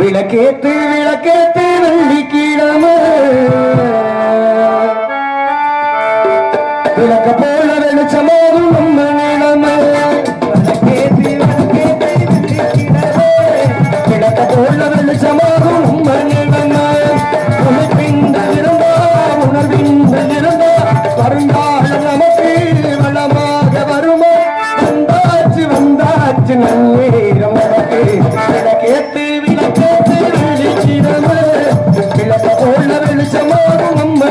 விளக்கேத்து விளக்கேத்து வெள்ளிக்கிழமை. விளக்க போல வெளிச்சமாகும் நம்ம நிலைமை. விளக்கேத்து விளக்கேத்து வெளிச்சிடமே விளக்க போல வெளிச்சமாகும் நம்ம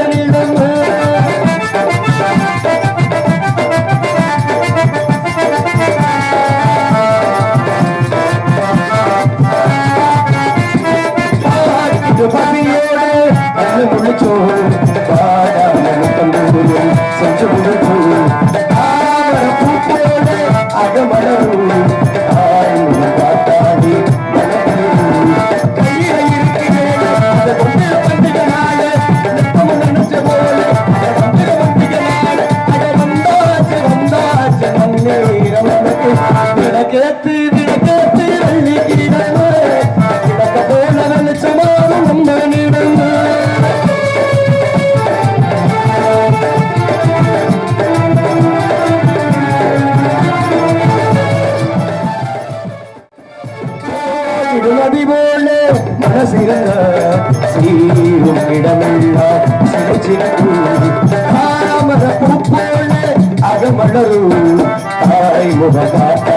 பசியோடு முழிச்சோடு பாடாமல் செஞ்சு விளக்கேத்து விளக்கேத்து வெள்ளிக்கிழமை போல நம்ம போல சீரும் இடமெல்லாம் சிறச்சிறக்கும் பூ போல அகமலரும் தாய் முகமாட்டாடி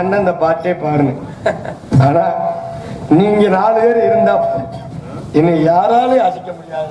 இன்னைக்கு அந்த பாட்டே பாடுங்க ஆனா நீங்க நாலு பேர் இருந்தா போதும். என்னை யாராலையும் அசைக்க முடியாது